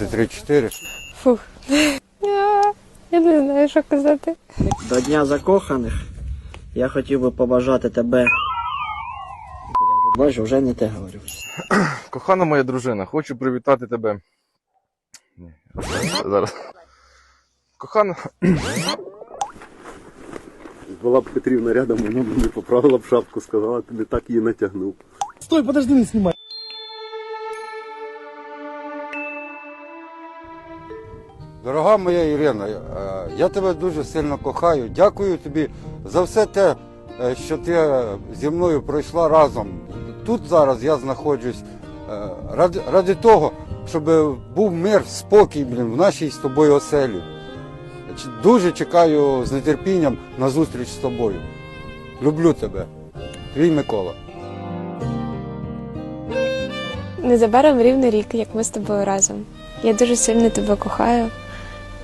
Ти 3-4. Фух. Я, не знаю, що казати. До Дня закоханих я хотів би побажати тебе. Бачу, вже не те говорю. Кохана моя дружина, хочу привітати тебе. Ні, зараз. Кохана, Була б Петрівна рядом, вона б не поправила б шапку, сказала, ти не так її натягнув. Стой, подожди, не снимай. Дорога моя Ірина, е, я тебе дуже сильно кохаю. Дякую тобі за все те, е, що ти зі мною пройшла разом. Тут зараз я знаходжусь е, ради, ради того, щоб був мир, спокій блін, в нашій з тобою оселі. Дуже чекаю з нетерпінням на зустріч з тобою. Люблю тебе. Твій Микола. Незабаром рівний рік, як ми з тобою разом. Я дуже сильно тебе кохаю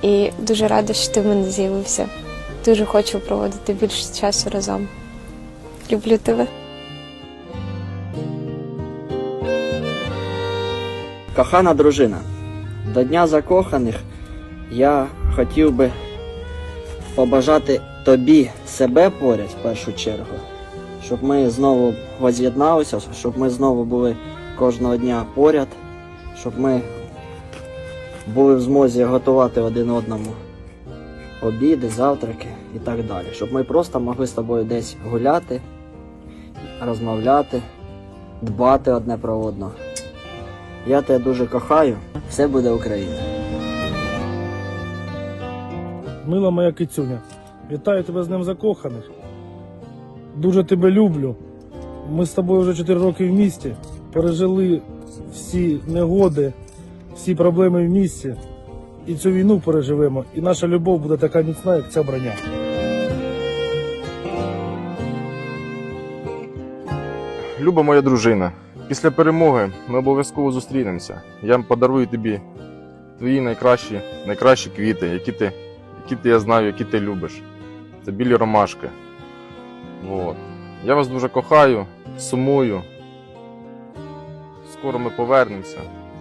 і дуже рада, що ти в мене з'явився. Дуже хочу проводити більше часу разом. Люблю тебе. Кохана дружина, до Дня закоханих я хотів би побажати тобі себе поряд в першу чергу, щоб ми знову воз'єдналися, щоб ми знову були кожного дня поряд, щоб ми були в змозі готувати один одному обіди, завтраки і так далі. Щоб ми просто могли з тобою десь гуляти, розмовляти, дбати одне про одного. Я тебе дуже кохаю. Все буде Україна. Мила моя кицюня, вітаю тебе з Днем закоханих. Дуже тебе люблю. Ми з тобою вже 4 роки в місті. Пережили всі негоди, всі проблеми в місті. І цю війну переживемо. І наша любов буде така міцна, як ця броня. люба моя дружина, після перемоги ми обов'язково зустрінемося. Я подарую тобі твої найкращі, найкращі квіти, які ти, які ти я знаю, які ти любиш. Це білі ромашки. Вот. Я вас дуже кохаю, сумую. Скоро ми повернемося.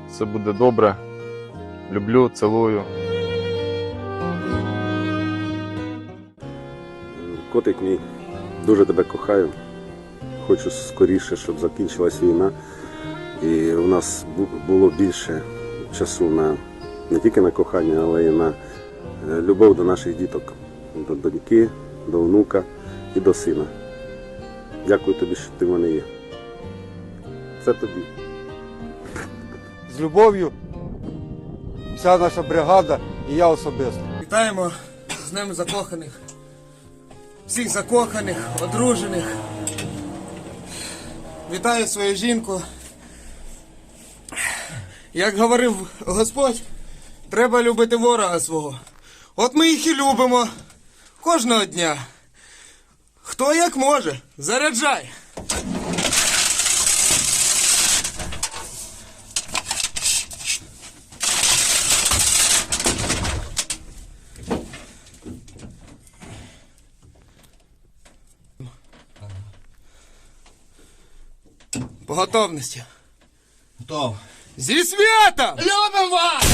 Все буде добре. Люблю, цілую. Котик мій, дуже тебе кохаю. Хочу скоріше, щоб закінчилась війна. І у нас було більше часу на не тільки на кохання, але й на е, любов до наших діток, до доньки, до внука і до сина. Дякую тобі, що ти в мене є. Це тобі. З любов'ю, вся наша бригада і я особисто. Вітаємо з Днем закоханих. Всіх закоханих, одружених. Вітаю свою жінку. Як говорив Господь, треба любити ворога свого. От ми їх і любимо кожного дня. Хто як може, заряджай. По готовності. Готов. Зі святом! Любимо вас!